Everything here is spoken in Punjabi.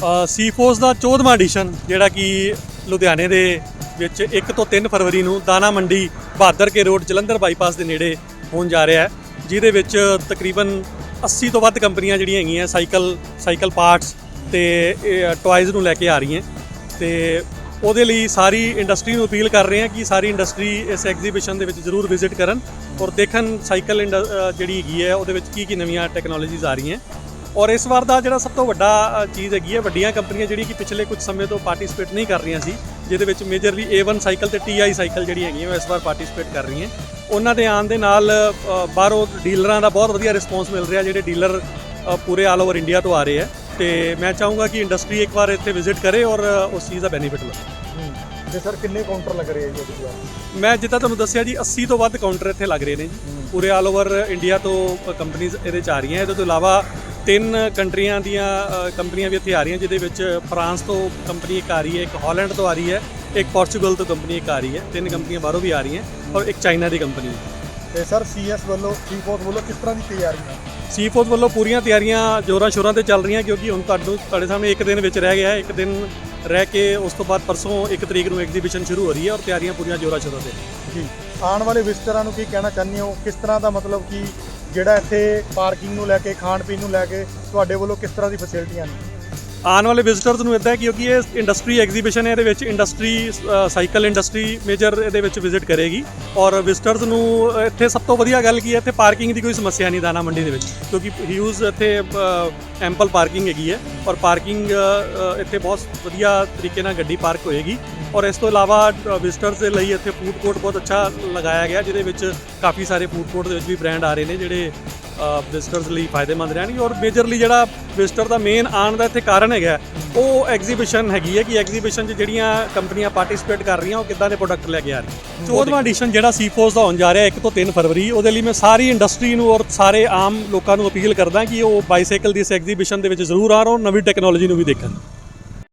ਸੀ ਸੀਫੋਸ ਦਾ 14ਵਾਂ ਐਡੀਸ਼ਨ ਜਿਹੜਾ ਕਿ ਲੁਧਿਆਣੇ ਦੇ ਵਿੱਚ 1 ਤੋਂ 3 ਫਰਵਰੀ ਨੂੰ ਦਾਣਾ ਮੰਡੀ ਬਹਾਦਰ ਕੇ ਰੋਡ ਜਲੰਧਰ ਬਾਈਪਾਸ ਦੇ ਨੇੜੇ ਹੋਣ ਜਾ ਰਿਹਾ ਹੈ, ਜਿਹਦੇ ਵਿੱਚ ਤਕਰੀਬਨ 80 ਤੋਂ ਵੱਧ ਕੰਪਨੀਆਂ ਜਿਹੜੀਆਂ ਹੈਗੀਆਂ, ਸਾਈਕਲ ਸਾਈਕਲ ਪਾਰਟਸ ਤੇ ਟੌਇਜ਼ ਨੂੰ ਲੈ ਕੇ ਆ ਰਹੀਆਂ। ਤੇ ਉਹਦੇ ਲਈ ਸਾਰੀ ਇੰਡਸਟਰੀ ਨੂੰ ਅਪੀਲ ਕਰ ਰਹੇ ਹਾਂ ਕਿ ਸਾਰੀ ਇੰਡਸਟਰੀ ਇਸ ਐਗਜ਼ੀਬਿਸ਼ਨ ਦੇ ਵਿੱਚ ਜ਼ਰੂਰ ਵਿਜ਼ਿਟ ਕਰਨ ਔਰ ਦੇਖਣ ਸਾਈਕਲ ਇੰਡ- ਜਿਹੜੀ ਹੈਗੀ ਹੈ, ਉਹਦੇ ਵਿੱਚ ਕੀ ਕੀ ਨਵੀਆਂ ਟੈਕਨੋਲੋਜੀਜ਼ ਆ ਰਹੀਆਂ। ਔਰ ਇਸ ਵਾਰ ਦਾ ਜਿਹੜਾ ਸਭ ਤੋਂ ਵੱਡਾ ਚੀਜ਼ ਹੈਗੀ ਹੈ ਵੱਡੀਆਂ ਕੰਪਨੀਆਂ ਜਿਹੜੀਆਂ ਕਿ ਪਿਛਲੇ ਕੁਝ ਸਮੇਂ ਤੋਂ ਪਾਰਟਿਸਿਪੇਟ ਨਹੀਂ ਕਰ ਰਹੀਆਂ ਸੀ ਜਿਹਦੇ ਵਿੱਚ ਮੇਜਰਲੀ A1 ਸਾਈਕਲ ਤੇ TI ਸਾਈਕਲ ਜਿਹੜੀ ਹੈਗੀਆਂ ਉਹ ਇਸ ਵਾਰ ਪਾਰਟਿਸਿਪੇਟ ਕਰ ਰਹੀਆਂ। ਉਹਨਾਂ ਦੇ ਆਉਣ ਦੇ ਨਾਲ ਬਾਹਰੋਂ ਡੀਲਰਾਂ ਦਾ ਬਹੁਤ ਵਧੀਆ ਰਿਸਪੌਂਸ ਮਿਲ ਰਿਹਾ ਜਿਹੜੇ ਡੀਲਰ ਪੂਰੇ ਆਲ ਓਵਰ ਇੰਡੀਆ ਤੋਂ ਆ ਰਹੇ ਹੈ। ਤੇ ਮੈਂ ਚਾਹੂੰਗਾ ਕਿ ਇੰਡਸਟਰੀ ਇੱਕ ਵਾਰ ਇੱਥੇ ਵਿਜ਼ਿਟ ਕਰੇ ਔਰ ਉਸ ਚੀਜ਼ ਦਾ ਬੈਨੀਫਿਟ ਲਵੇ। ਤੇ ਸਰ ਕਿੰਨੇ ਕਾਊਂਟਰ ਲੱਗ ਰਹੇ ਆ ਜੀ ਇਸ ਵਾਰ ਮੈਂ ਜਿੱਦਾਂ ਤੁਹਾਨੂੰ ਦੱਸਿਆ ਜੀ 80 ਤੋਂ ਵੱਧ ਕਾਊਂਟਰ ਇੱਥੇ ਲੱਗ ਰਹੇ ਨੇ ਜੀ। ਪੂਰੇ ਆਲ ਓਵਰ ਇੰਡੀਆ ਤੋਂ ਕੰਪਨੀਆਂ ਇਹਦੇ ਚ ਆ ਰਹੀਆਂ। ਇਹਦੇ ਤੋਂ ਇਲਾਵਾ ਤਿੰਨ ਕੰਟਰੀਆਂ ਦੀਆਂ ਕੰਪਨੀਆਂ ਵੀ ਇੱਥੇ ਆ ਰਹੀਆਂ ਜਿਹਦੇ ਵਿੱਚ ਫਰਾਂਸ ਤੋਂ ਕੰਪਨੀ ਇੱਕ ਆ ਰਹੀ ਹੈ ਇੱਕ ਹਾਲੈਂਡ ਤੋਂ ਆ ਰਹੀ ਹੈ ਇੱਕ ਪੋਰਚੁਗਲ ਤੋਂ ਕੰਪਨੀ ਇੱਕ ਆ ਰਹੀ ਹੈ। ਤਿੰਨ ਕੰਪਨੀਆਂ ਬਾਹਰੋਂ ਵੀ ਆ ਰਹੀਆਂ ਔਰ ਇੱਕ ਚਾਈਨਾ ਦੀ ਕੰਪਨੀ। ਹੈ ਤੇ ਸਰ ਸੀਐਸ ਵੱਲੋਂ ਸੀਫੋਰਸ ਵੱਲੋਂ ਕਿਸ ਤਰ੍ਹਾਂ ਦੀ ਤਿਆਰੀ ਹੈ ਸੀਫੋਰਸ ਵੱਲੋਂ ਪੂਰੀਆਂ ਤਿਆਰੀਆਂ ਜੋਰਾਂ ਸ਼ੋਰਾਂ ਤੇ ਚੱਲ ਰਹੀਆਂ ਕਿਉਂਕਿ ਹੁਣ ਤੁਹਾਨੂੰ ਤੁਹਾਡੇ ਸਾਹਮਣੇ ਇੱਕ ਦਿਨ ਵਿੱਚ ਰਹਿ ਗਿਆ ਹੈ ਇੱਕ ਦਿਨ ਰਹਿ ਕੇ ਉਸ ਤੋਂ ਬਾਅਦ ਪਰਸੋਂ ਇੱਕ ਤਰੀਕ ਨੂੰ ਐਗਜ਼ੀਬਿਸ਼ਨ ਸ਼ੁਰੂ ਹੋ ਰਹੀ ਹੈ ਔਰ ਤਿਆਰੀਆਂ ਪੂਰੀਆਂ ਜੋਰਾਂ ਸ਼ੋਰਾਂ ਤੇ। ਜੀ। ਆਉਣ ਵਾਲੇ ਵਿਜ਼ਟਰਾਂ ਨੂੰ ਕੀ ਕਹਿਣਾ ਚਾਹੁੰਦੇ ਹੋ? ਕਿਸ ਤਰ੍ਹਾਂ ਦਾ ਮਤਲਬ ਕਿ ਜਿਹੜਾ ਇੱਥੇ ਪਾਰਕਿੰਗ ਨੂੰ ਲੈ ਕੇ, ਖਾਣ ਪੀਣ ਨੂੰ ਲੈ ਕੇ ਤੁਹਾਡੇ ਵੱਲੋਂ ਕਿਸ ਤਰ੍ਹਾਂ ਦੀ ਫੈਸਿਲਿਟੀਆਂ ਨੇ ਆਉਣ ਵਾਲੇ ਵਿਜ਼ਿਟਰਸ ਨੂੰ ਇਦਾਂ ਕਿਉਂਕਿ ਇਹ ਇੰਡਸਟਰੀ ਐਗਜ਼ੀਬਿਸ਼ਨ ਹੈ, ਇਹਦੇ ਵਿੱਚ ਇੰਡਸਟਰੀ ਸਾਈਕਲ ਇੰਡਸਟਰੀ ਮੇਜਰ ਇਹਦੇ ਵਿੱਚ ਵਿਜ਼ਿਟ ਕਰੇਗੀ। ਔਰ ਵਿਜ਼ਿਟਰਸ ਨੂੰ ਇੱਥੇ ਸਭ ਤੋਂ ਵਧੀਆ ਗੱਲ ਕੀ ਹੈ, ਇੱਥੇ ਪਾਰਕਿੰਗ ਦੀ ਕੋਈ ਸਮੱਸਿਆ ਨਹੀਂ ਦਾਣਾ ਮੰਡੀ ਦੇ ਵਿੱਚ। ਕਿਉਂਕਿ ਹਿਊਜ਼ ਇੱਥੇ ਐਂਪਲ ਪਾਰਕਿੰਗ ਹੈਗੀ ਹੈ ਔਰ ਪਾਰਕਿੰਗ ਇੱਥੇ ਬਹੁਤ ਵਧੀਆ ਤਰੀਕੇ ਨਾਲ ਗੱਡੀ ਪਾਰਕ ਹੋਏਗੀ। ਔਰ ਇਸ ਤੋਂ ਇਲਾਵਾ ਵਿਜ਼ਿਟਰਸ ਦੇ ਲਈ ਇੱਥੇ ਫੂਡ ਕੋਰਟ ਬਹੁਤ ਅੱਛਾ ਲਗਾਇਆ ਗਿਆ, ਜਿਹਦੇ ਵਿੱਚ ਕਾਫੀ ਸਾਰੇ ਫੂਡ ਕੋਰਟ ਦੇ ਵਿੱਚ ਵੀ ਬ੍ਰਾਂਡ ਆ ਰਹੇ ਨੇ, ਜਿਹੜੇ ਵਿਜ਼ਟਰਸ ਲਈ ਫਾਇਦੇਮੰਦ ਰਹਿਣਗੇ ਔਰ ਮੇਜਰਲੀ ਜਿਹੜਾ ਵਿਜ਼ਟਰ ਦਾ ਮੇਨ ਆਉਣ ਦਾ ਇੱਥੇ ਕਾਰਨ ਹੈਗਾ ਉਹ ਐਗਜ਼ੀਬਿਸ਼ਨ ਹੈਗੀ ਹੈ ਕਿ ਐਗਜ਼ੀਬਿਸ਼ਨ 'ਚ ਜਿਹੜੀਆਂ ਕੰਪਨੀਆਂ ਪਾਰਟਿਸਿਪੇਟ ਕਰ ਰਹੀਆਂ ਉਹ ਕਿੱਦਾਂ ਦੇ ਪ੍ਰੋਡਕਟ ਲੈ ਕੇ ਆ ਰਹੀਆਂ। 14ਵਾਂ ਐਡੀਸ਼ਨ ਜਿਹੜਾ ਸੀਫੋਸ ਦਾ ਹੋਣ ਜਾ ਰਿਹਾ 1 ਤੋਂ 3 ਫਰਵਰੀ ਉਹਦੇ ਲਈ ਮੈਂ ਸਾਰੀ ਇੰਡਸਟਰੀ ਨੂੰ ਔਰ ਸਾਰੇ ਆਮ ਲੋਕਾਂ ਨੂੰ ਅਪੀਲ ਕਰਦਾ ਕਿ ਉਹ ਬਾਈਸਾਈਕਲ ਦੀ ਇਸ ਐਗਜ਼ੀਬਿਸ਼ਨ ਦੇ ਵਿੱਚ ਜ਼ਰੂਰ ਆਉਣ ਨਵੀਂ ਟੈਕਨੋਲੋਜੀ ਨੂੰ ਵੀ ਦੇਖਣ।